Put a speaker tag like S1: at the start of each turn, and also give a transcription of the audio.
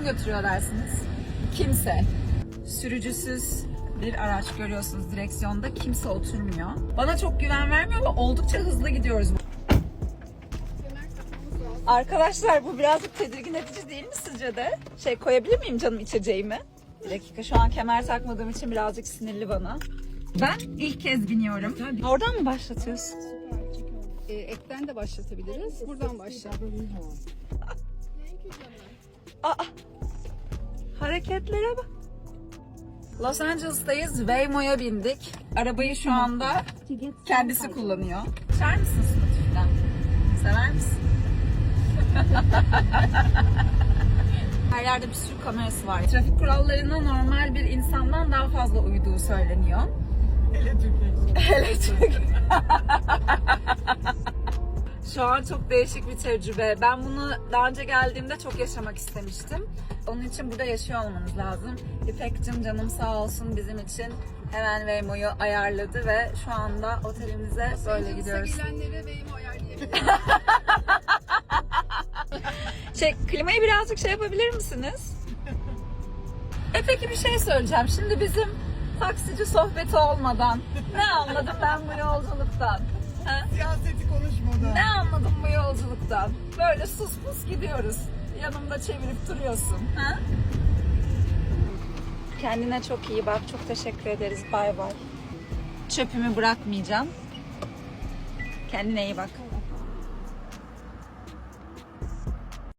S1: kim götürüyor dersiniz? Kimse. Sürücüsüz bir araç görüyorsunuz direksiyonda kimse oturmuyor. Bana çok güven vermiyor ama oldukça hızlı gidiyoruz. Arkadaşlar bu birazcık tedirgin edici değil mi sizce de? Şey koyabilir miyim canım içeceğimi? Bir dakika şu an kemer takmadığım için birazcık sinirli bana. Ben ilk kez biniyorum. Oradan mı başlatıyorsun?
S2: E, ekten de başlatabiliriz. Buradan başla.
S1: Aa, hareketlere bak. Los Angeles'tayız. Waymo'ya bindik. Arabayı şu anda kendisi kullanıyor. İçer misin Spotify'dan? Sever misin? Her yerde bir sürü kamerası var. Trafik kurallarına normal bir insandan daha fazla uyduğu söyleniyor. Hele Türk. Şu an çok değişik bir tecrübe. Ben bunu daha önce geldiğimde çok yaşamak istemiştim. Onun için burada yaşıyor olmanız lazım. İpek'cim canım sağ olsun bizim için hemen Waymo'yu ayarladı ve şu anda otelimize böyle gidiyoruz.
S2: gelenlere Waymo ayarlayabiliriz.
S1: Şey, klimayı birazcık şey yapabilir misiniz? E peki bir şey söyleyeceğim. Şimdi bizim taksici sohbeti olmadan ne anladım ben bu yolculuktan? Ha?
S3: Siyaseti konuşmadan.
S1: Ne anladım bu yolculuktan? Böyle sus pus gidiyoruz. Yanımda çevirip duruyorsun. Ha? Kendine çok iyi bak. Çok teşekkür ederiz. Bay bay. Çöpümü bırakmayacağım. Kendine iyi bak.